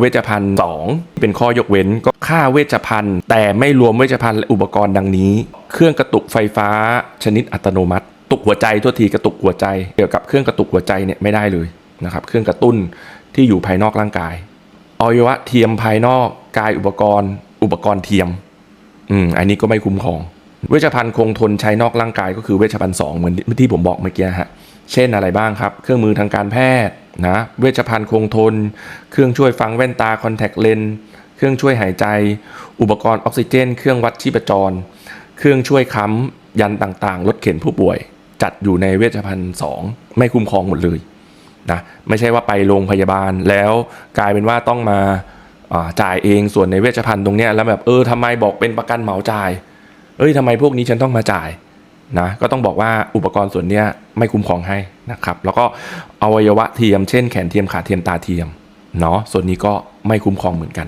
เวชภัณฑ์ 2 เป็นข้อยกเว้นก็ค่าเวชภัณฑ์ แต่ไม่รวมเวชภัณฑ์และอุปกรณ์ดังนี้ เครื่องกระตุกไฟฟ้าชนิดอัตโนมัติ ตุกหัวใจทั่วทีกระตุกหัวใจ เกี่ยวกับเครื่องกระตุกหัวใจเนี่ยไม่ได้เลยนะครับเครื่องกระตุ้นที่อยู่ภายนอกร่างกายอวัยวะเทียมภายนอกกายอุปกรณ์ อุปกรณ์เทียมอืมอันนี้ก็ไม่คุ้มครอง เวชภัณฑ์คงทนใช้นอกร่างกายก็คือเวชภัณฑ์สองเหมือนที่ผมบอกเมื่อกี้ฮะเช่นอะไรบ้างครับ เครื่องมือทางการแพทย์ นะเวชภัณฑ์คงทน เครื่องช่วยฟังแว่นตาคอนแทคเลนส์เครื่องช่วยหายใจ อุปกรณ์ออกซิเจน เครื่องวัดชีพจร เครื่องช่วยค้ำยันต่างๆรถเข็นผู้ป่วย จัดอยู่ในเวชภัณฑ์สองไม่คุ้มครองหมดเลยนะไม่ใช่ว่าไปโรงพยาบาลแล้วกลายเป็นว่าต้องมาอ่าจ่ายเองส่วนในเวชภัณฑ์ตรงเนี้ยแล้วแบบเออทำไมบอกเป็นประกันเหมาจ่าย เอ้ยทำไมพวกนี้ฉันต้องมาจ่าย นะก็ต้องบอกว่าอุปกรณ์ส่วนนี้ไม่คุ้มครองให้นะครับ แล้วก็อวัยวะเทียมเช่นแขนเทียมขาเทียมตาเทียมเนาะส่วนนี้ก็ไม่คุ้มครองเหมือนกัน